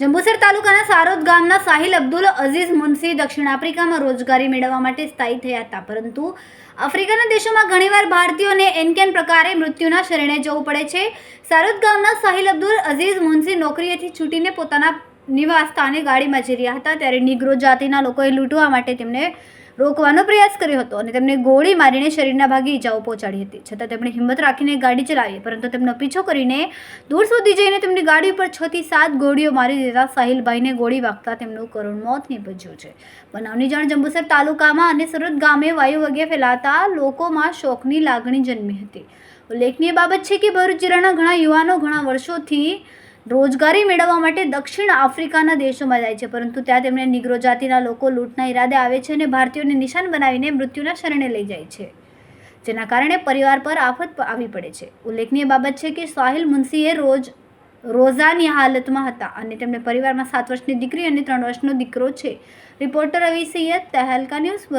જંબુસર તાલુકાના સારોદ ગામના સાહિલ અબ્દુલ અઝીઝ મુનસી દક્ષિણ આફ્રિકામાં રોજગારી મેળવવા માટે સ્થાયી થયા હતા. પરંતુ આફ્રિકાના દેશોમાં ઘણીવાર ભારતીયોને એનકેન પ્રકારે મૃત્યુના શરણે જવું પડે છે. સારોદ ગામના સાહિલ અબ્દુલ અઝીઝ મુનસી નોકરીએથી છૂટીને પોતાના નિવાસ સ્થાને ગાડીમાં જઈ રહ્યા હતા. ત્યારે નિગ્રો જાતિના લોકોએ લૂંટવા માટે તેમને રોકવાનો પ્રયાસ કર્યો હતો અને તેમને ગોળી મારીને શરીરના ભાગે ઈજાઓ પહોંચાડી હતી. છતાં તેમણે હિંમત રાખીને ગાડી ચલાવી, પરંતુ તેમનો પીછો કરીને દૂર સુધી જઈને તેમની ગાડી ઉપર છ થી સાત ગોળીઓ મારી દેતા સાહિલભાઈને ગોળી વાગતા તેમનું કરુણ મોત નીપજ્યું છે. બનાવની જાણ જંબુસર તાલુકામાં અને સુરત ગામે વાયુ વગે ફેલાતા લોકોમાં શોકની લાગણી જન્મી હતી. ઉલ્લેખનીય બાબત છે કે ભરૂચ જિલ્લાના ઘણા યુવાનો ઘણા વર્ષોથી રોજગારી મેળવવા માટે દક્ષિણ આફ્રિકાના દેશોમાં જાય છે, પરંતુ ત્યાં તેમણે નિગ્રો જાતિના લોકો લૂંટના ઈરાદે આવે છે અને ભારતીયોને નિશાન બનાવીને મૃત્યુના શરણે લઈ જાય છે. જેના કારણે પરિવાર પર આફત આવી પડે છે. ઉલ્લેખનીય બાબત છે કે સાહિલ મુનસીએ રોજ રોઝાની હાલતમાં હતા અને તેમણે પરિવારમાં સાત વર્ષની દીકરી અને ત્રણ વર્ષનો દીકરો છે. Reporter Ravi Saiyed Tehelka news